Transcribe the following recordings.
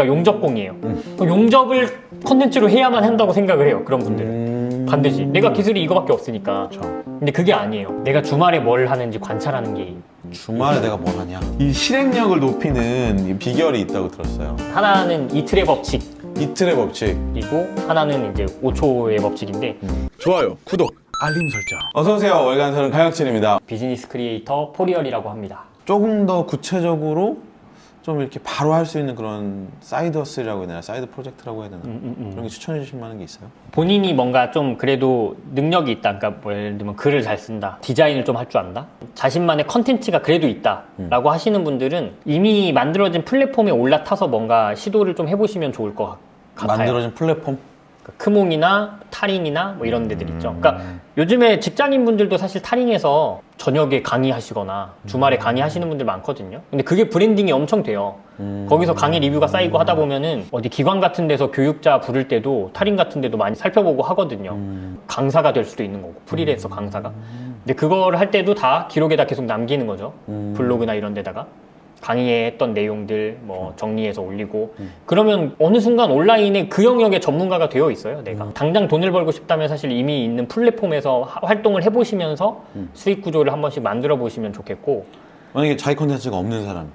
내가 용접공이에요. 그럼 용접을 컨텐츠로 해야만 한다고 생각을 해요. 그런 분들은. 음... 반드시. 내가 기술이 이거밖에 없으니까. 근데 그게 아니에요. 내가 주말에 뭘 하는지 관찰하는 게 주말에 내가 뭘 하냐? 이 실행력을 높이는 이 비결이 있다고 들었어요. 하나는 이틀의 법칙. 이틀의 법칙. 그리고 하나는 이제 5초의 법칙인데 좋아요, 구독, 알림 설정. 어서 오세요. 월간서는 강혁진입니다. 비즈니스 크리에이터 포리얼이라고 합니다. 조금 더 구체적으로 좀 이렇게 바로 할 수 있는 그런 사이드 허슬이라고 해야 되나, 사이드 프로젝트라고 해야 되나 음, 음. 그런 게 추천해 주실 만한 게 있어요? 본인이 뭔가 좀 그래도 능력이 있다. 그러니까 뭐 예를 들면 글을 잘 쓴다. 디자인을 좀 할 줄 안다. 자신만의 컨텐츠가 그래도 있다 라고 하시는 분들은 이미 만들어진 플랫폼에 올라타서 뭔가 시도를 좀 해보시면 좋을 것 같아요. 만들어진 플랫폼? 그러니까 크몽이나 타링이나 뭐 이런 데들 있죠. 그러니까 요즘에 직장인 분들도 사실 타링에서 저녁에 강의하시거나 주말에 강의하시는 분들 많거든요. 근데 그게 브랜딩이 엄청 돼요. 거기서 강의 리뷰가 쌓이고 하다 보면은 어디 기관 같은 데서 교육자 부를 때도 타링 같은 데도 많이 살펴보고 하거든요. 강사가 될 수도 있는 거고 프리랜서 강사가. 근데 그걸 할 때도 다 기록에다 계속 남기는 거죠. 블로그나 이런 데다가. 강의에 했던 내용들 뭐 정리해서 올리고 그러면 어느 순간 온라인에 그 영역의 전문가가 되어 있어요 내가. 당장 돈을 벌고 싶다면 사실 이미 있는 플랫폼에서 하- 활동을 해보시면서 수익 구조를 한 번씩 만들어 보시면 좋겠고. 만약에 자기 컨텐츠가 없는 사람.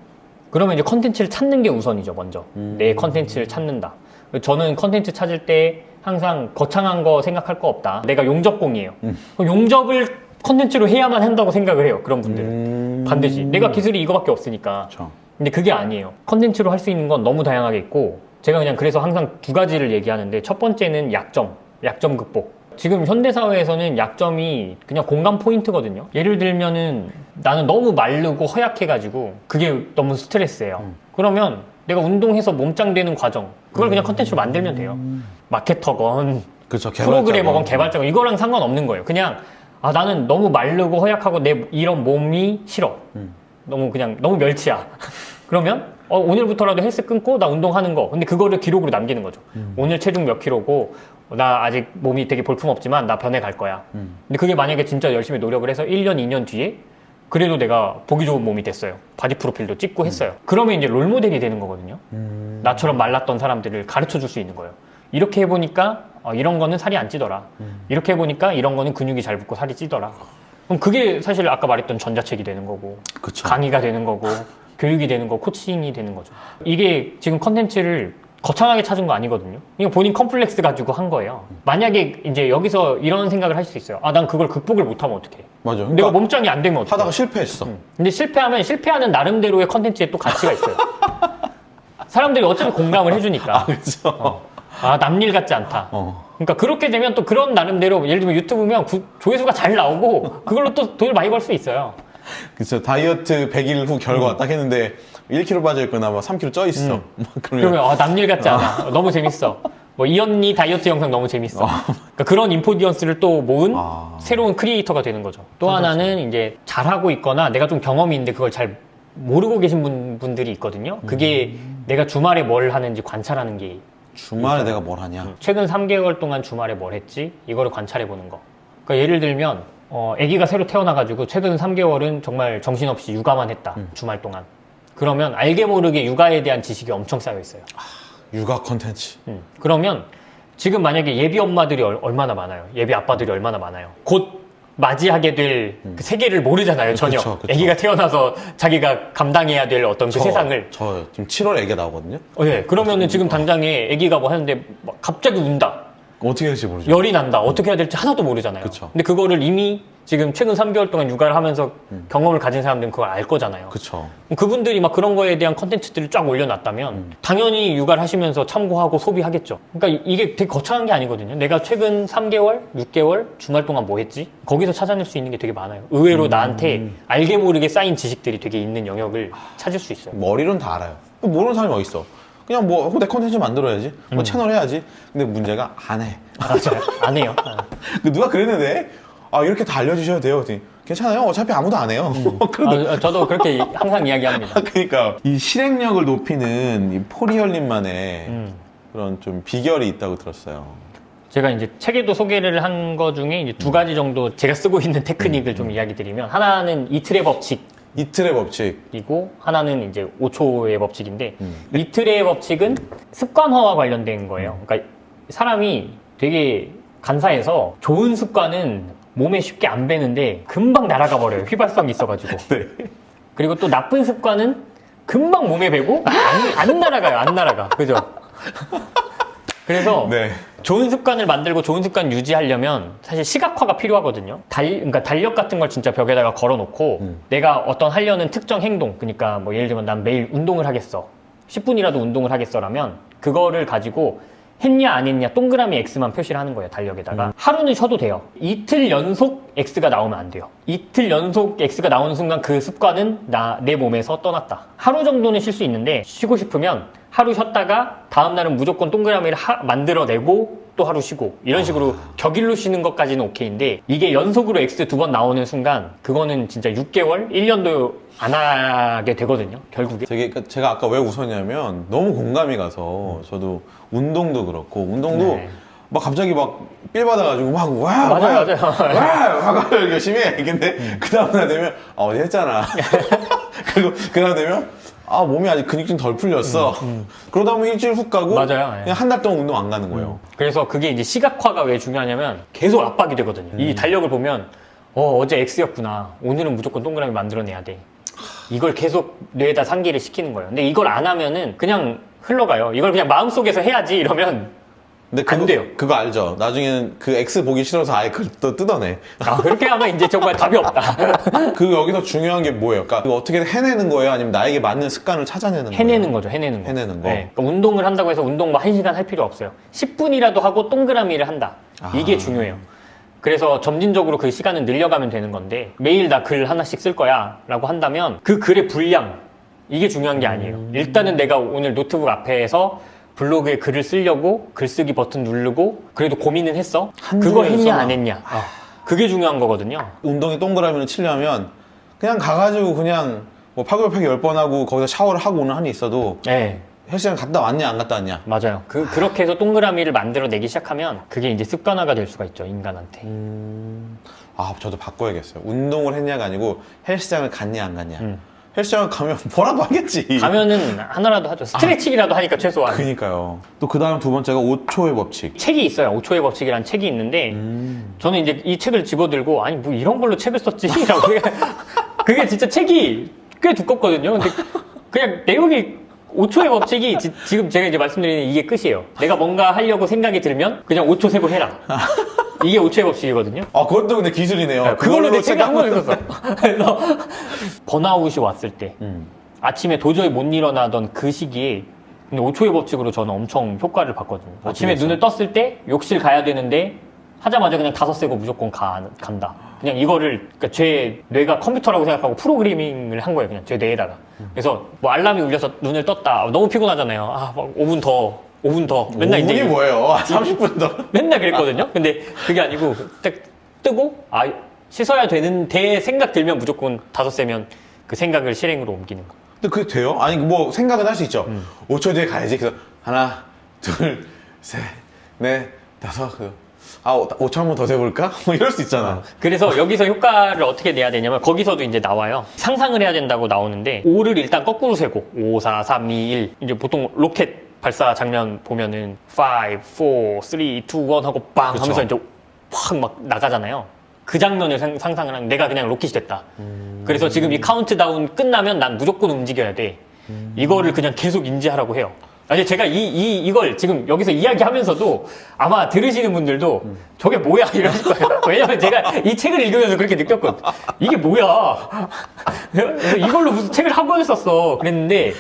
그러면 이제 컨텐츠를 찾는 게 우선이죠 먼저. 내 컨텐츠를 찾는다. 저는 컨텐츠 찾을 때 항상 거창한 거 생각할 거 없다. 내가 용접공이에요. 그럼 용접을 컨텐츠로 해야만 한다고 생각을 해요 그런 분들은 음... 반드시 내가 기술이 이거밖에 없으니까 그렇죠. 근데 그게 아니에요. 컨텐츠로 할 수 있는 건 너무 다양하게 있고 제가 그냥 그래서 항상 두 가지를 얘기하는데 첫 번째는 약점, 약점 극복. 지금 현대 사회에서는 약점이 그냥 공감 포인트거든요. 예를 들면은 나는 너무 마르고 허약해가지고 그게 너무 스트레스예요. 그러면 내가 운동해서 몸짱되는 과정 그걸 그냥 컨텐츠로 만들면 돼요. 마케터건 그렇죠. 프로그래머건 개발자건 이거랑 상관없는 거예요. 그냥 아 나는 너무 마르고 허약하고 내 이런 몸이 싫어. 너무 그냥 너무 멸치야. 그러면 어, 오늘부터라도 헬스 끊고 나 운동하는 거. 근데 그거를 기록으로 남기는 거죠. 오늘 체중 몇 킬로고 어, 나 아직 몸이 되게 볼품 없지만 나 변해 갈 거야. 근데 그게 만약에 진짜 열심히 노력을 해서 1년, 2년 뒤에 그래도 내가 보기 좋은 몸이 됐어요. 바디 프로필도 찍고 했어요. 그러면 이제 롤 모델이 되는 거거든요. 나처럼 말랐던 사람들을 가르쳐 줄 수 있는 거예요. 이렇게 해보니까 어, 이런 거는 살이 안 찌더라. 이렇게 해보니까 이런 거는 근육이 잘 붙고 살이 찌더라. 그럼 그게 사실 아까 말했던 전자책이 되는 거고 그렇죠. 강의가 되는 거고 교육이 되는 거 코칭이 되는 거죠. 이게 지금 컨텐츠를 거창하게 찾은 거 아니거든요. 이거 본인 컴플렉스 가지고 한 거예요. 만약에 이제 여기서 이런 생각을 할 수 있어요. 아, 난 그걸 극복을 못하면 어떡해. 맞아. 내가 그러니까 몸짱이 안 되면 어떡해. 하다가 실패했어. 근데 실패하면 실패하는 나름대로의 컨텐츠에 또 가치가 있어요. 사람들이 어차피 공감을 해주니까. 그렇죠. 아, 남일 같지 않다. 어. 그러니까 그렇게 되면 또 그런 나름대로 예를 들면 유튜브면 구- 조회수가 잘 나오고 그걸로 또 돈을 많이 벌 수 있어요. 그렇죠. 다이어트 100일 후 결과 딱 했는데 1kg 빠져 있거나 막 3kg 쪄 있어. 막 그러면 그러면 아, 남일 같지 않아. 너무 재밌어. 뭐 이 언니 다이어트 영상 너무 재밌어. 그러니까 그런 인포디언스를 또 모은 아. 새로운 크리에이터가 되는 거죠. 또 하나는 이제 잘하고 있거나 내가 좀 경험이 있는데 그걸 잘 모르고 계신 분, 분들이 있거든요. 그게 내가 주말에 뭘 하는지 관찰하는 게 주말에 내가 뭘 하냐? 최근 3개월 동안 주말에 뭘 했지? 이거를 관찰해 보는 거. 그러니까 예를 들면 어, 아기가 새로 태어나가지고 최근 3개월은 정말 정신없이 육아만 했다. 주말 동안. 그러면 알게 모르게 육아에 대한 지식이 엄청 쌓여 있어요. 육아 컨텐츠. 음. 그러면 지금 만약에 예비 엄마들이 얼, 마나 많아요. 예비 아빠들이 얼마나 많아요. 곧 맞이하게 될 그 세계를 모르잖아요, 전혀. 그쵸, 그쵸. 아기가 태어나서 자기가 감당해야 될 어떤 그 저- 세상을. 저 지금 7월 애기 나오거든요. 어, 네. 그러면은 지금 당장에 아기가 뭐 하는데 막 갑자기 운다. 어떻게 될지 모르죠. 열이 난다. 어떻게 해야 될지 하나도 모르잖아요. 그쵸. 근데 그거를 이미 지금 최근 3개월 동안 육아를 하면서 경험을 가진 사람들은 그걸 알 거잖아요. 그럼 그분들이 막 그런 거에 대한 컨텐츠들을 쫙 올려놨다면 당연히 육아를 하시면서 참고하고 소비하겠죠. 그러니까 이- 이게 되게 거창한 게 아니거든요. 내가 최근 3개월, 6개월 주말 동안 뭐 했지? 거기서 찾아낼 수 있는 게 되게 많아요. 의외로 나한테 알게 모르게 쌓인 지식들이 되게 있는 영역을 찾을 수 있어요. 머리로는 다 알아요. 그 모르는 사람이 어디 있어? 그냥 뭐 내 컨텐츠 만들어야지. 뭐 채널 해야지. 근데 문제가 안 해. 맞아요. 안 해요. 어. 그 누가 그랬는데 아 이렇게 다 알려주셔도 돼요. 그랬더니 괜찮아요. 어차피 아무도 안 해요. 그래도 아, 저도 그렇게 항상 이야기합니다. 그러니까 이 실행력을 높이는 이 포리얼님만의 음. 그런 좀 비결이 있다고 들었어요. 제가 이제 책에도 소개를 한 거 중에 이제 두 가지 정도 제가 쓰고 있는 테크닉을 좀 이야기 드리면 하나는 이틀의 법칙 이틀의 법칙. 그리고 하나는 이제 5초의 법칙인데 음. 이틀의 법칙은 습관화와 관련된 거예요. 그러니까 사람이 되게 간사해서 좋은 습관은 몸에 쉽게 안 배는데 금방 날아가 버려요. 휘발성이 있어가지고. 네. 그리고 또 나쁜 습관은 금방 몸에 배고 안, 안 날아가요. 안 날아가. 그죠? 그래서 네. 좋은 습관을 만들고 좋은 습관 유지하려면 사실 시각화가 필요하거든요. 달, 그러니까 달력 같은 걸 진짜 벽에다가 걸어놓고 음. 내가 어떤 하려는 특정 행동, 그러니까 뭐 예를 들면 난 매일 운동을 하겠어. 10분이라도 운동을 하겠어라면 그거를 가지고 했냐 안 했냐 동그라미 X만 표시를 하는 거예요 달력에다가. 하루는 쉬어도 돼요. 이틀 연속 X가 나오면 안 돼요. 이틀 연속 X가 나오는 순간 그 습관은 나 내 몸에서 떠났다. 하루 정도는 쉴 수 있는데 쉬고 싶으면 하루 쉬었다가 다음 날은 무조건 동그라미를 하- 만들어내고 또 하루 쉬고 이런 식으로 격일로 쉬는 것까지는 오케이인데 이게 연속으로 X 두 번 나오는 순간 그거는 진짜 6개월 1년도 안 하게 되거든요 결국에 되게 그러니까 제가 아까 왜 웃었냐면 너무 공감이 가서 저도 운동도 그렇고 운동도 네. 막 갑자기 막 삘 받아가지고 막 와, 맞아요, 와, 맞아요. 와, 막 열심히 해. 근데 그 다음 날 되면 아 어디 했잖아. 그리고 그 다음 되면 아 몸이 아직 근육 좀 덜 풀렸어. 그러다 보면 일주일 훅 가고 음, 맞아요, 예. 그냥 한 달 동안 운동 안 가는 거예요. 그래서 그게 이제 시각화가 왜 중요하냐면 계속 압박이 되거든요. 이 달력을 보면 어, 어제 X였구나. 오늘은 무조건 동그라미 만들어내야 돼. 이걸 계속 뇌에다 상기를 시키는 거예요. 근데 이걸 안 하면은 그냥 흘러가요. 이걸 그냥 마음속에서 해야지 이러면 근데 그거, 안 돼요. 그거 알죠? 나중에는 그 X 보기 싫어서 아예 그걸 또 뜯어내. 아, 그렇게 하면 이제 정말 답이 없다. 그 여기서 중요한 게 뭐예요? 그러니까 어떻게 해내는 거예요? 아니면 나에게 맞는 습관을 찾아내는 거예요? 해내는 거죠, 해내는 거. 해내는 거. 네, 그러니까 운동을 한다고 해서 운동 막 1시간 할 필요 없어요. 10분이라도 하고 동그라미를 한다. 이게 아. 중요해요. 그래서 점진적으로 그 시간을 늘려가면 되는 건데 매일 나 글 하나씩 쓸 거야 라고 한다면 그 글의 분량 이게 중요한 게 아니에요. 음. 일단은 내가 오늘 노트북 앞에서 블로그에 글을 쓰려고 글쓰기 버튼 누르고 그래도 고민은 했어. 한 그거 했냐. 안 했냐. 어. 그게 중요한 거거든요. 운동에 동그라미를 치려면 그냥 가가지고 그냥 뭐 파글파글 열번 하고 거기서 샤워를 하고 오는 한이 있어도 네. 헬스장 갔다 왔냐 안 갔다 왔냐 맞아요. 그, 그렇게 해서 동그라미를 만들어내기 시작하면 그게 이제 습관화가 될 수가 있죠, 인간한테. 아 저도 바꿔야겠어요 운동을 했냐가 아니고 헬스장을 갔냐 안 갔냐 음. 헬스장 가면 뭐라도 하겠지 가면은 하나라도 하죠. 스트레칭이라도 하니까 최소한. 그니까요 또 그 다음 두 번째가 5초의 법칙 책이 있어요. 5초의 법칙이라는 책이 있는데 음. 저는 이제 이 책을 집어들고 아니 뭐 이런 걸로 책을 썼지? 라고 그게, 그게 진짜 책이 꽤 두껍거든요. 근데 그냥 내용이 5초의 법칙이 지, 금 제가 이제 말씀드리는 이게 끝이에요. 내가 뭔가 하려고 생각이 들면 그냥 5초 세고 해라. 이게 5초의 법칙이거든요. 아 그것도 근데 기술이네요 그걸로 내책 책을 한권 읽었어. 그래서 번아웃이 왔을 때 음. 아침에 도저히 못 일어나던 그 시기에 근데 5초의 법칙으로 저는 엄청 효과를 봤거든요. 아침에 눈을 떴을 때 욕실 가야 되는데 하자마자 그냥 다섯 세고 무조건 가, 간다. 그냥 이거를 그러니까 제 뇌가 컴퓨터라고 생각하고 프로그래밍을 한 거예요. 그냥 제 뇌에다가. 그래서 뭐 알람이 울려서 눈을 떴다. 너무 피곤하잖아요. 아, 막 5분 더, 5분 더. 맨날 5분이 이제 뭐예요 아, 30분 더 맨날 그랬거든요. 근데 그게 아니고 딱 뜨고 아 씻어야 되는데 생각 들면 무조건 다섯 세면 그 생각을 실행으로 옮기는 거. 근데 그게 돼요? 아니 뭐 생각은 할 수 있죠. 음. 5초 뒤에 가야지. 그래서 하나, 둘, 셋, 넷, 다섯. 그, 아 5초 한번더 세볼까? 뭐 이럴 수 있잖아. 그래서 여기서 효과를 어떻게 내야 되냐면 거기서도 이제 나와요. 상상을 해야 된다고 나오는데 5를 일단 거꾸로 세고 5, 4, 3, 2, 1 이제 보통 로켓 발사 장면 보면은 5, 4, 3, 2, 1 하고 빵 그쵸. 하면서 이제 확 막 나가잖아요. 그 장면을 상, 상상을 하면 내가 그냥 로켓이 됐다. 그래서 지금 이 카운트다운 끝나면 난 무조건 움직여야 돼. 이거를 그냥 계속 인지하라고 해요. 아니 제가 이, 이 이걸 지금 여기서 이야기하면서도 아마 들으시는 분들도 저게 뭐야 이러실 거예요. 왜냐면 제가 이 책을 읽으면서 그렇게 느꼈거든. 이게 뭐야? 그래서 이걸로 무슨 책을 한 권을 썼어. 그랬는데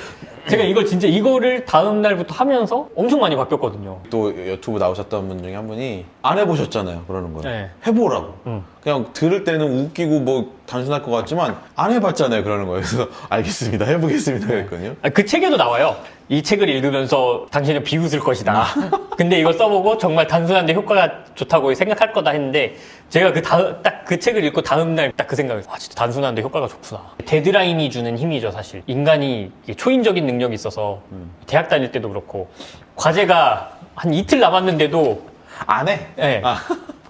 제가 이걸 진짜 이거를 다음 날부터 하면서 엄청 많이 바뀌었거든요. 또 유튜브 나오셨던 분 중에 한 분이 안 해보셨잖아요. 그러는 거예요. 네. 해보라고. 음. 그냥 들을 때는 웃기고 뭐 단순할 것 같지만 안 해봤잖아요. 그러는 거예요. 그래서 알겠습니다. 해보겠습니다. 그랬거든요. 아, 그 책에도 나와요. 이 책을 읽으면서 당신은 비웃을 것이다. 근데 이걸 써보고 정말 단순한데 효과가 좋다고 생각할 거다 했는데 제가 그 다음 딱그 책을 읽고 다음 날 딱 그 생각을 아 진짜 단순한데 효과가 좋구나. 데드라인이 주는 힘이죠 사실. 인간이 이게 초인적인 능력이 있어서 대학 다닐 때도 그렇고 과제가 한 이틀 남았는데도 안 해? 예, 아.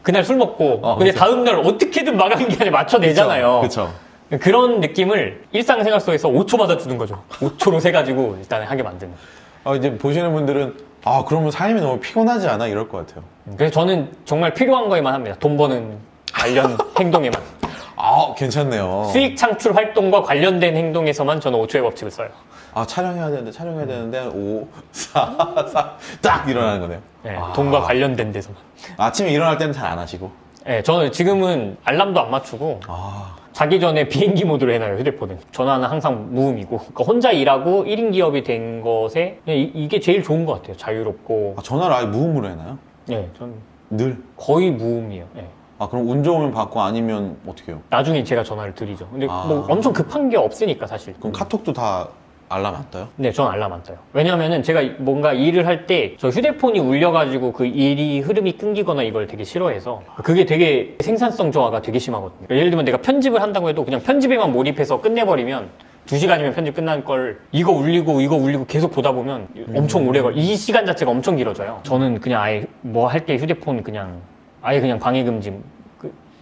그날 술 먹고 어, 근데 그쵸. 다음 날 어떻게든 마감 기한에 맞춰내잖아요. 그쵸. 그런 느낌을 일상생활 속에서 5초마다 주는 거죠. 5초로 세가지고 일단 하게 만드는. 아, 이제 보시는 분들은 아 그러면 삶이 너무 피곤하지 않아 이럴 것 같아요. 그래서 저는 정말 필요한 거에만 합니다. 돈 버는 관련 행동에만. 아 괜찮네요. 수익 창출 활동과 관련된 행동에서만 저는 5초의 법칙을 써요. 아 촬영해야 되는데 촬영해야 되는데 5, 4, 4, 딱 일어나는 거네요. 네, 아. 돈과 관련된 데서만. 아침에 일어날 때는 잘 안 하시고. 네, 저는 지금은 알람도 안 맞추고 아 자기 전에 비행기 모드로 해놔요 휴대폰은 전화는 항상 무음이고 그러니까 혼자 일하고 1인 기업이 된 것에 그냥 이- 이게 제일 좋은 것 같아요 자유롭고 아, 전화를 아예 무음으로 해놔요? 네, 전 늘? 거의 무음이에요 네. 아 그럼 운 좋으면 받고 아니면 어떻게 해요? 나중에 제가 전화를 드리죠 근데 아. 뭐 엄청 급한 게 없으니까 사실 그럼 카톡도 다 알람 안 떠요? 네, 전 알람 안 떠요. 왜냐면은 제가 뭔가 일을 할 때 저 휴대폰이 울려가지고 그 일이 흐름이 끊기거나 이걸 되게 싫어해서 그게 되게 생산성 저하가 되게 심하거든요. 예를 들면 내가 편집을 한다고 해도 그냥 편집에만 몰입해서 끝내버리면 두 시간이면 편집 끝날 걸 이거 울리고 이거 울리고 계속 보다 보면 엄청 오래 걸. 이 시간 자체가 엄청 길어져요. 저는 그냥 아예 뭐 할 때 휴대폰 그냥 아예 그냥 방해 금지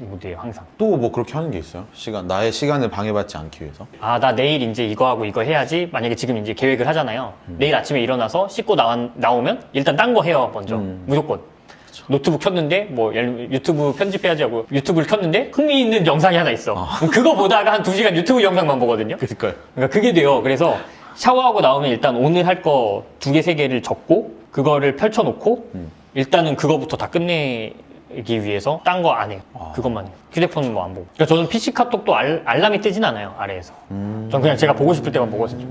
그 모드예요 항상. 또 뭐 그렇게 하는 게 있어요? 시간 나의 시간을 방해받지 않기 위해서? 아, 나 내일 이제 이거 하고 이거 해야지. 만약에 지금 이제 계획을 하잖아요. 내일 아침에 일어나서 씻고 나와, 나오면 일단 딴 거 해요, 먼저. 음. 무조건. 노트북 켰는데, 뭐, 예를 들면 유튜브 편집해야지 하고 유튜브를 켰는데 흥미있는 영상이 하나 있어. 그럼 그거 보다가 한 두 시간 유튜브 영상만 보거든요. 그러니까요. 그러니까 그게 돼요. 그래서 샤워하고 나오면 일단 오늘 할 거 두 개, 세 개를 적고, 그거를 펼쳐놓고, 음. 일단은 그거부터 다 끝내 기 위해서 딴 거 안 해요. 아. 그것만 해요. 휴대폰은 뭐 안 보고. 그러니까 저는 PC 카톡도 알, 알람이 뜨진 않아요, 아래에서. 음. 전 그냥 제가 보고 싶을 때만 보거든요.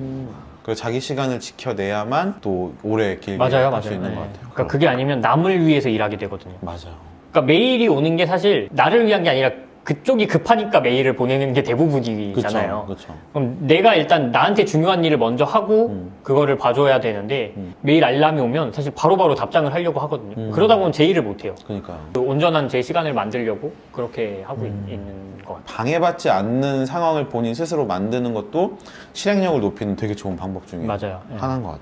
그 자기 시간을 지켜내야만 또 오래 길게 맞아요, 할 맞아요. 수 있는 네. 것 같아요. 그러니까 그게 아니면 남을 위해서 일하게 되거든요. 맞아요. 그러니까 메일이 오는 게 사실 나를 위한 게 아니라 그쪽이 급하니까 메일을 보내는 게 대부분이잖아요. 그렇죠. 그럼 내가 일단 나한테 중요한 일을 먼저 하고 음. 그거를 봐줘야 되는데 음. 메일 알람이 오면 사실 바로바로 답장을 하려고 하거든요. 음. 그러다 보면 제 일을 못해요. 그러니까요. 그 온전한 제 시간을 만들려고 그렇게 하고 있- 음. 있는 것 같아요. 방해받지 않는 상황을 본인 스스로 만드는 것도 실행력을 높이는 되게 좋은 방법 중에 맞아요. 예. 하나인 것 같아요.